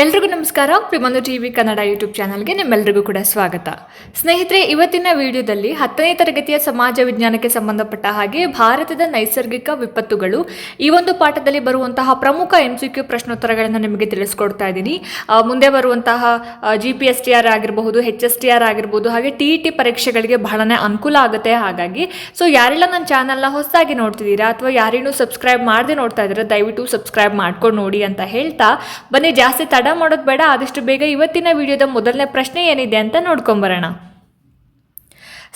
ಎಲ್ರಿಗೂ ನಮಸ್ಕಾರ. ಪ್ರಿಮಂದು TV Kannada YouTube ಚಾನಲ್ಗೆ ನಿಮ್ಮೆಲ್ಲರಿಗೂ ಕೂಡ ಸ್ವಾಗತ. ಸ್ನೇಹಿತರೆ, ಇವತ್ತಿನ ವಿಡಿಯೋದಲ್ಲಿ ಹತ್ತನೇ ತರಗತಿಯ ಸಮಾಜ ವಿಜ್ಞಾನಕ್ಕೆ ಸಂಬಂಧಪಟ್ಟ ಹಾಗೆ ಭಾರತದ ನೈಸರ್ಗಿಕ ವಿಪತ್ತುಗಳು ಈ ಒಂದು ಪಾಠದಲ್ಲಿ ಬರುವಂತಹ ಪ್ರಮುಖ ಎಂ ಸಿ ಕ್ಯೂ ಪ್ರಶ್ನೋತ್ತರಗಳನ್ನು ನಿಮಗೆ ತಿಳಿಸ್ಕೊಡ್ತಾ ಇದ್ದೀನಿ. ಮುಂದೆ ಬರುವಂತಹ G P S T R ಆಗಿರಬಹುದು ಹೆಚ್ ಎಸ್ ಟಿ ಆರ್ ಆಗಿರ್ಬೋದು ಹಾಗೆ ಟಿ ಇ ಟಿ ಪರೀಕ್ಷೆಗಳಿಗೆ ಬಹಳನೇ ಅನುಕೂಲ ಆಗುತ್ತೆ ಹಾಗಾಗಿ. ಸೊ ಯಾರೆಲ್ಲ ನನ್ನ ಚಾನಲ್ನ ಹೊಸದಾಗಿ ನೋಡ್ತಿದ್ದೀರಾ ಅಥವಾ ಯಾರೇನು ಸಬ್ಸ್ಕ್ರೈಬ್ ಮಾಡದೆ ನೋಡ್ತಾ ಇದ್ದೀರಾ, ದಯವಿಟ್ಟು ಸಬ್ಸ್ಕ್ರೈಬ್ ಮಾಡ್ಕೊಂಡು ನೋಡಿ ಅಂತ ಹೇಳ್ತಾ. ಬನ್ನಿ, ಜಾಸ್ತಿ ತಡ ಮಾಡೋದು ಬೇಡ ಆದಷ್ಟು ಬೇಗ ಇವತ್ತಿನ ವಿಡಿಯೋದ ಮೊದಲನೇ ಪ್ರಶ್ನೆ ಏನಿದೆ ಅಂತ ನೋಡ್ಕೊಂಬರೋಣ.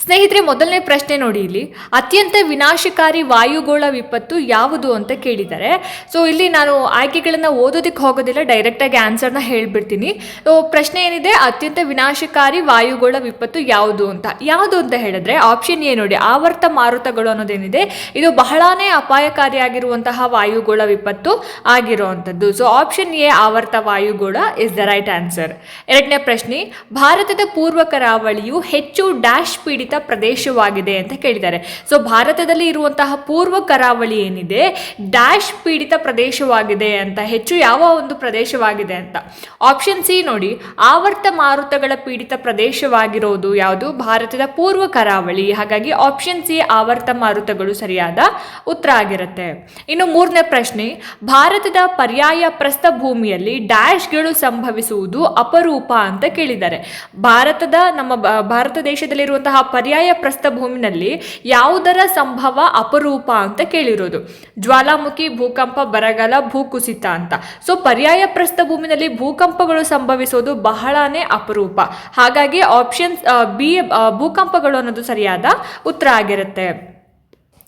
ಸ್ನೇಹಿತರೆ, ಮೊದಲನೇ ಪ್ರಶ್ನೆ ನೋಡಿ ಇಲ್ಲಿ. ಅತ್ಯಂತ ವಿನಾಶಕಾರಿ ವಾಯುಗೋಳ ವಿಪತ್ತು ಯಾವುದು ಅಂತ ಕೇಳಿದ್ದಾರೆ ಸೊ ಇಲ್ಲಿ ನಾನು ಆಯ್ಕೆಗಳನ್ನು ಓದೋದಕ್ಕೆ ಹೋಗೋದಿಲ್ಲ ಡೈರೆಕ್ಟಾಗಿ ಆನ್ಸರ್ನ ಹೇಳ್ಬಿಡ್ತೀನಿ. ಸೊ ಪ್ರಶ್ನೆ ಏನಿದೆ? ಅತ್ಯಂತ ವಿನಾಶಕಾರಿ ವಾಯುಗೋಳ ವಿಪತ್ತು ಯಾವುದು ಅಂತ. ಯಾವುದು ಅಂತ ಹೇಳಿದ್ರೆ ಆಪ್ಷನ್ ಎ ನೋಡಿ, ಆವರ್ತ ಮಾರುತಗಳು ಅನ್ನೋದೇನಿದೆ ಇದು ಬಹಳನೇ ಅಪಾಯಕಾರಿಯಾಗಿರುವಂತಹ ವಾಯುಗೋಳ ವಿಪತ್ತು ಆಗಿರುವಂಥದ್ದು. ಸೊ ಆಪ್ಷನ್ ಎ, ಆವರ್ತ ವಾಯುಗೋಳ ಇಸ್ ದ ರೈಟ್ ಆನ್ಸರ್ ಎರಡನೇ ಪ್ರಶ್ನೆ, ಭಾರತದ ಪೂರ್ವ ಕರಾವಳಿಯು ಹೆಚ್ಚು ಡ್ಯಾಶ್ ಪೀಡಿತ ಪ್ರದೇಶವಾಗಿದೆ ಅಂತ ಕೇಳಿದ್ದಾರೆ. ಸೊ ಭಾರತದಲ್ಲಿ ಇರುವಂತಹ ಪೂರ್ವ ಕರಾವಳಿ ಏನಿದೆ? ಡ್ಯಾಶ್ ಪೀಡಿತ ಪ್ರದೇಶವಾಗಿದೆ ಅಂತ, ಹೆಚ್ಚು ಯಾವ ಒಂದು ಪ್ರದೇಶವಾಗಿದೆ ಅಂತ. ಆಪ್ಷನ್ ಸಿ ನೋಡಿ, ಆವರ್ತ ಮಾರುತಗಳ ಪೀಡಿತ ಪ್ರದೇಶವಾಗಿರೋದು ಯಾವುದು? ಭಾರತದ ಪೂರ್ವ ಕರಾವಳಿ. ಹಾಗಾಗಿ ಆಪ್ಷನ್ ಸಿ ಆವರ್ತ ಮಾರುತಗಳು ಸರಿಯಾದ ಉತ್ತರ ಆಗಿರುತ್ತೆ. ಇನ್ನು ಮೂರನೇ ಪ್ರಶ್ನೆ, ಭಾರತದ ಪರ್ಯಾಯ ಪ್ರಸ್ಥಭೂಮಿಯಲ್ಲಿ ಡ್ಯಾಶ್ಗಳು ಸಂಭವಿಸುವುದು ಅಪರೂಪ ಅಂತ ಕೇಳಿದ್ದಾರೆ. ಭಾರತದ ನಮ್ಮ, ಭಾರತ ದೇಶದಲ್ಲಿರುವಂತಹ ಪರ್ಯಾಯ ಪ್ರಸ್ಥಭೂಮಿನಲ್ಲಿ ಯಾವುದರ ಸಂಭವ ಅಪರೂಪ ಅಂತ ಕೇಳಿರೋದು. ಜ್ವಾಲಾಮುಖಿ, ಭೂಕಂಪ, ಬರಗಾಲ, ಭೂಕುಸಿತ ಅಂತ. ಸೊ ಪರ್ಯಾಯ ಪ್ರಸ್ಥಭೂಮಿನಲ್ಲಿ ಭೂಕಂಪಗಳು ಸಂಭವಿಸೋದು ಬಹಳನೇ ಅಪರೂಪ. ಹಾಗಾಗಿ ಆಪ್ಷನ್ ಬಿ ಭೂಕಂಪಗಳು ಅನ್ನೋದು ಸರಿಯಾದ ಉತ್ತರ ಆಗಿರುತ್ತೆ.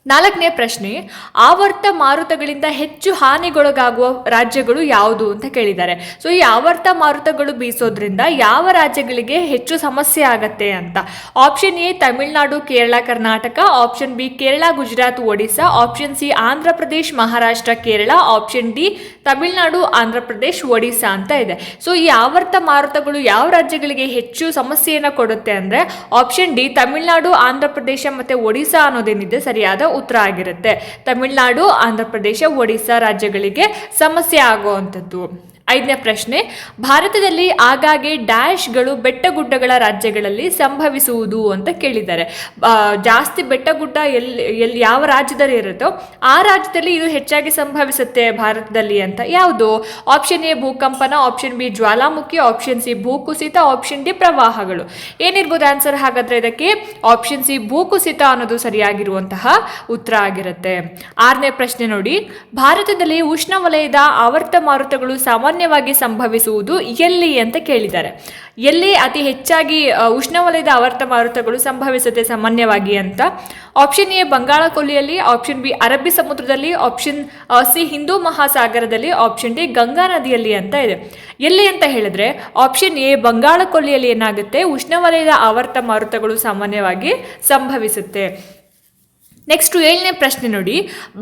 ನಾಲ್ಕನೇ ಪ್ರಶ್ನೆ, ಆವರ್ತ ಮಾರುತಗಳಿಂದ ಹೆಚ್ಚು ಹಾನಿಗೊಳಗಾಗುವ ರಾಜ್ಯಗಳು ಯಾವುದು ಅಂತ ಕೇಳಿದ್ದಾರೆ. ಸೊ ಈ ಆವರ್ತ ಮಾರುತಗಳು ಬೀಸೋದ್ರಿಂದ ಯಾವ ರಾಜ್ಯಗಳಿಗೆ ಹೆಚ್ಚು ಸಮಸ್ಯೆ ಆಗತ್ತೆ ಅಂತ? Option A Tamil Nadu, Kerala, Karnataka. Option B Kerala, Gujarat Odisha option C Andhra Pradesh, Maharashtra, Kerala. Option D Tamil Nadu, Andhra Pradesh Odisha ಅಂತ ಇದೆ. ಸೊ ಈ ಆವರ್ತ ಮಾರುತಗಳು ಯಾವ ರಾಜ್ಯಗಳಿಗೆ ಹೆಚ್ಚು ಸಮಸ್ಯೆಯನ್ನು ಕೊಡುತ್ತೆ ಅಂದರೆ ಆಪ್ಷನ್ ಡಿ ತಮಿಳುನಾಡು, ಆಂಧ್ರ ಪ್ರದೇಶ ಮತ್ತು ಒಡಿಶಾ ಅನ್ನೋದೇನಿದೆ ಸರಿಯಾದ ಉತ್ತರ ಆಗಿರುತ್ತೆ. ತಮಿಳುನಾಡು ಆಂಧ್ರ ಪ್ರದೇಶ ಒಡಿಶಾ ರಾಜ್ಯಗಳಿಗೆ ಸಮಸ್ಯೆ ಆಗುವಂಥದ್ದು. ಐದನೇ ಪ್ರಶ್ನೆ, ಭಾರತದಲ್ಲಿ ಆಗಾಗ್ಗೆ ಡ್ಯಾಶ್ಗಳು ಬೆಟ್ಟಗುಡ್ಡಗಳ ರಾಜ್ಯಗಳಲ್ಲಿ ಸಂಭವಿಸುವುದು ಅಂತ ಕೇಳಿದ್ದಾರೆ. ಜಾಸ್ತಿ ಬೆಟ್ಟಗುಡ್ಡ ಎಲ್ಲಿ ಎಲ್ಲಿ ಯಾವ ರಾಜ್ಯದಲ್ಲಿ ಇರುತ್ತೋ ಆ ರಾಜ್ಯದಲ್ಲಿ ಇದು ಹೆಚ್ಚಾಗಿ ಸಂಭವಿಸುತ್ತೆ ಭಾರತದಲ್ಲಿ ಅಂತ. ಯಾವುದು? ಆಪ್ಷನ್ ಎ ಭೂಕಂಪನ ಆಪ್ಷನ್ ಬಿ ಜ್ವಾಲಾಮುಖಿ ಆಪ್ಷನ್ ಸಿ ಭೂಕುಸಿತ ಆಪ್ಷನ್ ಡಿ ಪ್ರವಾಹಗಳು. ಏನಿರ್ಬೋದು ಆನ್ಸರ್ ಹಾಗಾದ್ರೆ ಇದಕ್ಕೆ? ಆಪ್ಷನ್ ಸಿ ಭೂಕುಸಿತ ಅನ್ನೋದು ಸರಿಯಾಗಿರುವಂತಹ ಉತ್ತರ ಆಗಿರುತ್ತೆ. ಆರನೇ ಪ್ರಶ್ನೆ ನೋಡಿ, ಭಾರತದಲ್ಲಿ ಉಷ್ಣವಲಯದ ಆವರ್ತ ಮಾರುತಗಳು ಸಾಮಾನ್ಯವಾಗಿ ಸಂಭವಿಸುವುದು ಎಲ್ಲಿ ಅಂತ ಕೇಳಿದ್ದಾರೆ. ಎಲ್ಲಿ ಅತಿ ಹೆಚ್ಚಾಗಿ ಉಷ್ಣವಲಯದ ಆವರ್ತ ಮಾರುತಗಳು ಸಂಭವಿಸುತ್ತೆ ಸಾಮಾನ್ಯವಾಗಿ ಅಂತ. ಆಪ್ಷನ್ ಎ ಬಂಗಾಳ ಕೊಲ್ಲಿಯಲ್ಲಿ ಆಪ್ಷನ್ ಬಿ ಅರಬ್ಬಿ ಸಮುದ್ರದಲ್ಲಿ ಆಪ್ಷನ್ ಸಿ ಹಿಂದೂ ಮಹಾಸಾಗರದಲ್ಲಿ ಆಪ್ಷನ್ ಡಿ ಗಂಗಾ ನದಿಯಲ್ಲಿ ಅಂತ ಇದೆ. ಎಲ್ಲಿ ಅಂತ ಹೇಳಿದ್ರೆ ಆಪ್ಷನ್ ಎ ಬಂಗಾಳ ಕೊಲ್ಲಿಯಲ್ಲಿ ಏನಾಗುತ್ತೆ? ಉಷ್ಣವಲಯದ ಆವರ್ತ ಮಾರುತಗಳು ಸಾಮಾನ್ಯವಾಗಿ ಸಂಭವಿಸುತ್ತೆ. ನೆಕ್ಸ್ಟ್ ಏಳನೇ ಪ್ರಶ್ನೆ ನೋಡಿ.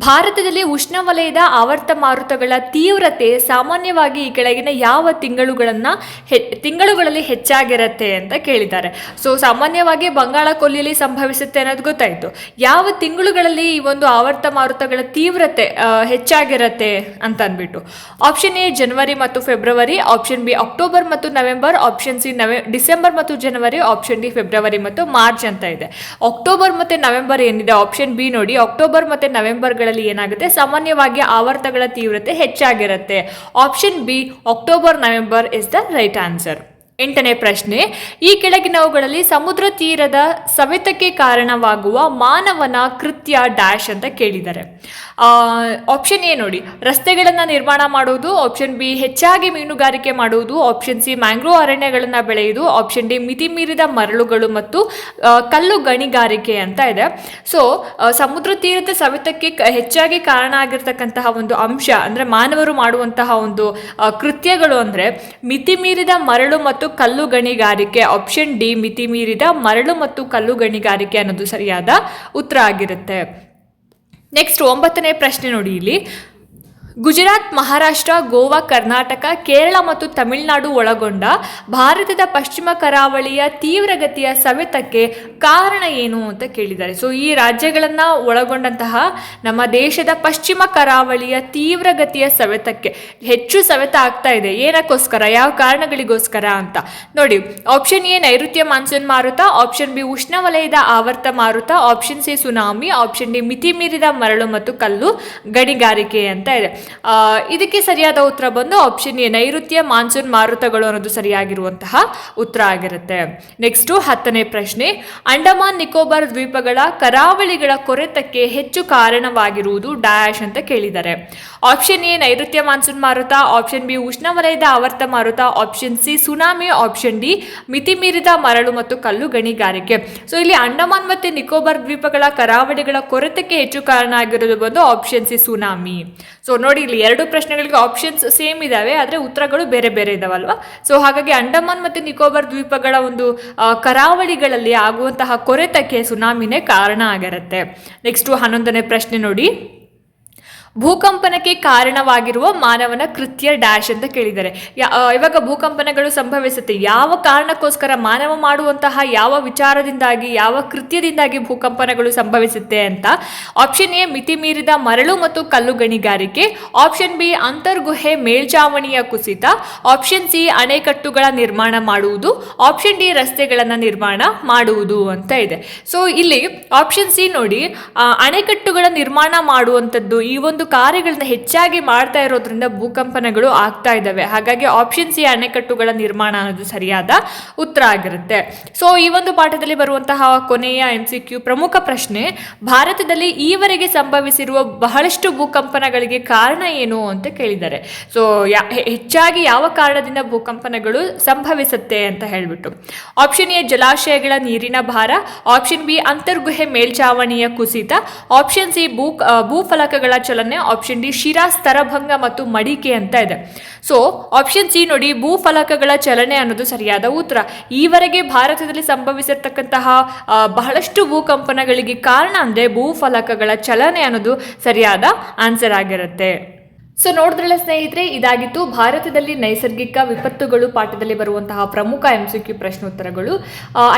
ಭಾರತದಲ್ಲಿ ಉಷ್ಣವಲಯದ ಆವರ್ತ ಮಾರುತಗಳ ತೀವ್ರತೆ ಸಾಮಾನ್ಯವಾಗಿ ಈ ಕೆಳಗಿನ ಯಾವ ತಿಂಗಳುಗಳನ್ನು ತಿಂಗಳುಗಳಲ್ಲಿ ಹೆಚ್ಚಾಗಿರುತ್ತೆ ಅಂತ ಕೇಳಿದ್ದಾರೆ. ಸೊ ಸಾಮಾನ್ಯವಾಗಿ ಬಂಗಾಳ ಕೊಲ್ಲಿಯಲ್ಲಿ ಸಂಭವಿಸುತ್ತೆ ಅನ್ನೋದು ಗೊತ್ತಾಯಿತು. ಯಾವ ತಿಂಗಳುಗಳಲ್ಲಿ ಈ ಒಂದು ಆವರ್ತ ಮಾರುತಗಳ ತೀವ್ರತೆ ಹೆಚ್ಚಾಗಿರುತ್ತೆ ಅಂತ ಅಂದ್ಬಿಟ್ಟು. ಆಪ್ಷನ್ ಎ ಜನವರಿ ಮತ್ತು ಫೆಬ್ರವರಿ ಆಪ್ಷನ್ ಬಿ ಅಕ್ಟೋಬರ್ ಮತ್ತು ನವೆಂಬರ್ ಆಪ್ಷನ್ ಸಿ ನವೆ ಡಿಸೆಂಬರ್ ಮತ್ತು ಜನವರಿ ಆಪ್ಷನ್ ಡಿ ಫೆಬ್ರವರಿ ಮತ್ತು ಮಾರ್ಚ್ ಅಂತ ಇದೆ. ಅಕ್ಟೋಬರ್ ಮತ್ತು ನವೆಂಬರ್ ಏನಿದೆ? ಆಪ್ಷನ್ ಬಿ ನೋಡಿ, ಅಕ್ಟೋಬರ್ ಮತ್ತು ನವೆಂಬರ್ಗಳಲ್ಲಿ ಏನಾಗುತ್ತೆ? ಸಾಮಾನ್ಯವಾಗಿ ಆವರ್ತಗಳ ತೀವ್ರತೆ ಹೆಚ್ಚಾಗಿರುತ್ತೆ. Option B, October, November is the right answer ಎಂಟನೇ ಪ್ರಶ್ನೆ, ಈ ಕೆಳಗಿನವುಗಳಲ್ಲಿ ಸಮುದ್ರ ತೀರದ ಸವೆತಕ್ಕೆ ಕಾರಣವಾಗುವ ಮಾನವನ ಕೃತ್ಯ ಡ್ಯಾಶ್ ಅಂತ ಕೇಳಿದ್ದಾರೆ. ಆಪ್ಷನ್ ಎ ನೋಡಿ. ರಸ್ತೆಗಳನ್ನು ನಿರ್ಮಾಣ ಮಾಡುವುದು ಆಪ್ಷನ್ ಬಿ ಹೆಚ್ಚಾಗಿ ಮೀನುಗಾರಿಕೆ ಮಾಡುವುದು ಆಪ್ಷನ್ ಸಿ ಮ್ಯಾಂಗ್ರೋವ್ ಅರಣ್ಯಗಳನ್ನು ಬೆಳೆಯುವುದು ಆಪ್ಷನ್ ಡಿ ಮಿತಿ ಮೀರಿದ ಮರಳುಗಳು ಮತ್ತು ಕಲ್ಲು ಗಣಿಗಾರಿಕೆ ಅಂತ ಇದೆ. ಸೊ ಸಮುದ್ರ ತೀರದ ಸವೆತಕ್ಕೆ ಹೆಚ್ಚಾಗಿ ಕಾರಣ ಆಗಿರ್ತಕ್ಕಂತಹ ಒಂದು ಅಂಶ ಅಂದರೆ ಮಾನವರು ಮಾಡುವಂತಹ ಒಂದು ಕೃತ್ಯಗಳು ಅಂದರೆ ಮಿತಿ ಮೀರಿದ ಮರಳು ಮತ್ತು ಕಲ್ಲು ಗಣಿಗಾರಿಕೆ ಆಪ್ಷನ್ ಡಿ ಮಿತಿ ಮೀರಿದ ಮರಳು ಮತ್ತು ಕಲ್ಲು ಗಣಿಗಾರಿಕೆ ಅನ್ನೋದು ಸರಿಯಾದ ಉತ್ತರ ಆಗಿರುತ್ತೆ. ನೆಕ್ಸ್ಟ್ ಒಂಬತ್ತನೇ ಪ್ರಶ್ನೆ ನೋಡಿ ಇಲ್ಲಿ. ಗುಜರಾತ್, ಮಹಾರಾಷ್ಟ್ರ, ಗೋವಾ, ಕರ್ನಾಟಕ, ಕೇರಳ ಮತ್ತು ತಮಿಳುನಾಡು ಒಳಗೊಂಡ ಭಾರತದ ಪಶ್ಚಿಮ ಕರಾವಳಿಯ ತೀವ್ರಗತಿಯ ಸವೆತಕ್ಕೆ ಕಾರಣ ಏನು ಅಂತ ಕೇಳಿದ್ದಾರೆ. ಸೊ ಈ ರಾಜ್ಯಗಳನ್ನು ಒಳಗೊಂಡಂತಹ ನಮ್ಮ ದೇಶದ ಪಶ್ಚಿಮ ಕರಾವಳಿಯ ತೀವ್ರಗತಿಯ ಸವೆತಕ್ಕೆ ಹೆಚ್ಚು ಸವೆತ ಆಗ್ತಾ ಇದೆ. ಏನಕ್ಕೋಸ್ಕರ? ಯಾವ ಕಾರಣಗಳಿಗೋಸ್ಕರ ಅಂತ? ನೋಡಿ ಆಪ್ಷನ್ ಎ ನೈಋತ್ಯ ಮಾನ್ಸೂನ್ ಮಾರುತ ಆಪ್ಷನ್ ಬಿ ಉಷ್ಣವಲಯದ ಆವರ್ತ ಮಾರುತ option C tsunami option D ಮಿತಿ ಮೀರಿದ ಮರಳು ಮತ್ತು ಕಲ್ಲು ಗಣಿಗಾರಿಕೆ ಅಂತ ಇದೆ. ಇದಕ್ಕೆ ಸರಿಯಾದ ಉತ್ತರ ಬಂದು ಆಪ್ಷನ್ ಎ, ನೈಋತ್ಯ ಮಾನ್ಸೂನ್ ಮಾರುತಗಳು ಅನ್ನೋದು ಸರಿಯಾಗಿರುವಂತಹ ಉತ್ತರ ಆಗಿರುತ್ತೆ. ನೆಕ್ಸ್ಟು ಹತ್ತನೇ ಪ್ರಶ್ನೆ, ಅಂಡಮಾನ್, ನಿಕೋಬಾರ್ ದ್ವೀಪಗಳ ಕರಾವಳಿಗಳ ಕೊರೆತಕ್ಕೆ ಹೆಚ್ಚು ಕಾರಣವಾಗಿರುವುದು ಡ್ಯಾಶ್ ಅಂತ ಕೇಳಿದ್ದಾರೆ. ಆಪ್ಷನ್ ಎ, ನೈಋತ್ಯ ಮಾನ್ಸೂನ್ ಮಾರುತ ಆಪ್ಷನ್ ಬಿ ಉಷ್ಣವಲಯದ ಆವರ್ತ ಮಾರುತ option C tsunami option D, ಮಿತಿಮೀರಿದ ಮರಳು ಮತ್ತು ಕಲ್ಲು ಗಣಿಗಾರಿಕೆ. ಸೊ ಇಲ್ಲಿ ಅಂಡಮಾನ್ ಮತ್ತು ನಿಕೋಬಾರ್ ದ್ವೀಪಗಳ ಕರಾವಳಿಗಳ ಕೊರೆತಕ್ಕೆ ಹೆಚ್ಚು ಕಾರಣ ಆಗಿರೋದು ಬಂದು ಆಪ್ಷನ್ ಸಿ ಸುನಾಮಿ ಸೊ ನೋಡಿ ಇಲ್ಲಿ ಎರಡು ಪ್ರಶ್ನೆಗಳಿಗೆ ಆಪ್ಷನ್ಸ್ ಸೇಮ್ ಇದಾವೆ, ಆದರೆ ಉತ್ತರಗಳು ಬೇರೆ ಬೇರೆ ಇದಾವಲ್ವಾ? ಸೊ ಹಾಗಾಗಿ ಅಂಡಮಾನ್ ಮತ್ತು ನಿಕೋಬಾರ್ ದ್ವೀಪಗಳ ಒಂದು ಕರಾವಳಿಗಳಲ್ಲಿ ಆಗುವಂತಹ ಕೊರೆತಕ್ಕೆ ಸುನಾಮಿನೇ ಕಾರಣ ಆಗಿರುತ್ತೆ. ನೆಕ್ಸ್ಟು ಹನ್ನೊಂದನೇ ಪ್ರಶ್ನೆ ನೋಡಿ. ಭೂಕಂಪನಕ್ಕೆ ಕಾರಣವಾಗಿರುವ ಮಾನವನ ಕೃತ್ಯ ಡ್ಯಾಶ್ ಅಂತ ಕೇಳಿದ್ದಾರೆ. ಇವಾಗ ಭೂಕಂಪನಗಳು ಸಂಭವಿಸುತ್ತೆ. ಯಾವ ಕಾರಣಕ್ಕೋಸ್ಕರ ಮಾನವ ಮಾಡುವಂತಹ ಯಾವ ವಿಚಾರದಿಂದಾಗಿ, ಯಾವ ಕೃತ್ಯದಿಂದಾಗಿ ಭೂಕಂಪನಗಳು ಸಂಭವಿಸುತ್ತೆ ಅಂತ ಆಪ್ಷನ್ ಎ ಮಿತಿ ಮೀರಿದ ಮರಳು ಮತ್ತು ಕಲ್ಲು ಗಣಿಗಾರಿಕೆ ಆಪ್ಷನ್ ಬಿ ಅಂತರ್ಗುಹೆ ಮೇಲ್ಚಾವಣಿಯ ಕುಸಿತ ಆಪ್ಷನ್ ಸಿ ಅಣೆಕಟ್ಟುಗಳ ನಿರ್ಮಾಣ ಮಾಡುವುದು ಆಪ್ಷನ್ ಡಿ ರಸ್ತೆಗಳನ್ನು ನಿರ್ಮಾಣ ಮಾಡುವುದು ಅಂತ ಇದೆ. ಸೊ ಇಲ್ಲಿ ಆಪ್ಷನ್ ಸಿ ನೋಡಿ ಅಣೆಕಟ್ಟುಗಳ ನಿರ್ಮಾಣ ಮಾಡುವಂಥದ್ದು ಈ ಒಂದು ಕಾರ್ಯಗಳನ್ನ ಹೆಚ್ಚಾಗಿ ಮಾಡ್ತಾ ಇರೋದ್ರಿಂದ ಭೂಕಂಪನಗಳು ಆಗ್ತಾ ಇದ್ದಾವೆ. ಹಾಗಾಗಿ ಆಪ್ಷನ್ ಸಿ ಅಣೆಕಟ್ಟುಗಳ ನಿರ್ಮಾಣ ಅನ್ನೋದು ಸರಿಯಾದ ಉತ್ತರ ಆಗಿರುತ್ತೆ. ಸೊ ಈ ಒಂದು ಪಾಠದಲ್ಲಿ ಬರುವಂತಹ ಕೊನೆಯ ಎಂ ಸಿ ಪ್ರಮುಖ ಪ್ರಶ್ನೆ, ಭಾರತದಲ್ಲಿ ಈವರೆಗೆ ಸಂಭವಿಸಿರುವ ಬಹಳಷ್ಟು ಭೂಕಂಪನಗಳಿಗೆ ಕಾರಣ ಏನು ಅಂತ ಕೇಳಿದ್ದಾರೆ. ಸೊ ಹೆಚ್ಚಾಗಿ ಯಾವ ಕಾರಣದಿಂದ ಭೂಕಂಪನಗಳು ಸಂಭವಿಸುತ್ತೆ ಅಂತ ಹೇಳ್ಬಿಟ್ಟು. ಆಪ್ಷನ್ ಎ, ಜಲಾಶಯಗಳ ನೀರಿನ ಭಾರ. ಆಪ್ಷನ್ ಬಿ, ಅಂತರ್ಗುಹೆ ಮೇಲ್ಚಾವಣಿಯ ಕುಸಿತ. ಆಪ್ಷನ್ ಸಿ, ಭೂ ಭೂಫಲಕಗಳ ಚಲನೆ. ಆಪ್ಷನ್ ಡಿ ಶಿರಾ ಸ್ತರಭಂಗ ಮತ್ತು ಮಡಿಕೆ ಅಂತ ಇದೆ. ಸೊ ಆಪ್ಷನ್ ಸಿ ನೋಡಿ, ಭೂಫಲಕಗಳ ಚಲನೆ ಅನ್ನೋದು ಸರಿಯಾದ ಉತ್ತರ. ಈವರೆಗೆ ಭಾರತದಲ್ಲಿ ಸಂಭವಿಸಿರ್ತಕ್ಕಂತಹ ಬಹಳಷ್ಟು ಭೂಕಂಪನಗಳಿಗೆ ಕಾರಣ ಅಂದರೆ ಭೂಫಲಕಗಳ ಚಲನೆ ಅನ್ನೋದು ಸರಿಯಾದ ಆನ್ಸರ್ ಆಗಿರುತ್ತೆ. ಸೊ ನೋಡಿದ್ರಲ್ಲ ಸ್ನೇಹಿತರೆ, ಇದಾಗಿತ್ತು ಭಾರತದಲ್ಲಿ ನೈಸರ್ಗಿಕ ವಿಪತ್ತುಗಳು ಪಾಠದಲ್ಲಿ ಬರುವಂತಹ ಪ್ರಮುಖ ಎಂ ಸಿ ಕ್ಯೂ ಪ್ರಶ್ನೋತ್ತರಗಳು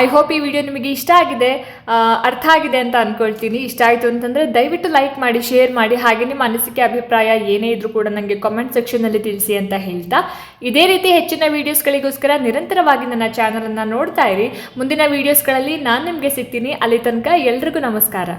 ಐ ಹೋಪ್ ಈ ವಿಡಿಯೋ ನಿಮಗೆ ಇಷ್ಟ ಆಗಿದೆ. ಅರ್ಥ ಆಗಿದೆ ಅಂತ ಅನ್ಕೊಳ್ತೀನಿ. ಇಷ್ಟ ಆಯಿತು ಅಂತಂದರೆ ದಯವಿಟ್ಟು ಲೈಕ್ ಮಾಡಿ ಶೇರ್ ಮಾಡಿ, ಹಾಗೆ ನಿಮ್ಮ ಅನಿಸಿಕೆ, ಅಭಿಪ್ರಾಯ ಏನೇ ಇದ್ರೂ ಕೂಡ ನನಗೆ ಕಾಮೆಂಟ್ ಸೆಕ್ಷನಲ್ಲಿ ತಿಳಿಸಿ ಅಂತ ಹೇಳ್ತಾ. ಇದೇ ರೀತಿ ಹೆಚ್ಚಿನ ವೀಡಿಯೋಸ್ಗಳಿಗೋಸ್ಕರ ನಿರಂತರವಾಗಿ ನನ್ನ ಚಾನಲನ್ನು ನೋಡ್ತಾ ಇರಿ. ಮುಂದಿನ ವೀಡಿಯೋಸ್ಗಳಲ್ಲಿ ನಾನು ನಿಮಗೆ ಸಿಗ್ತೀನಿ. ಅಲ್ಲಿ ತನಕ ಎಲ್ರಿಗೂ ನಮಸ್ಕಾರ.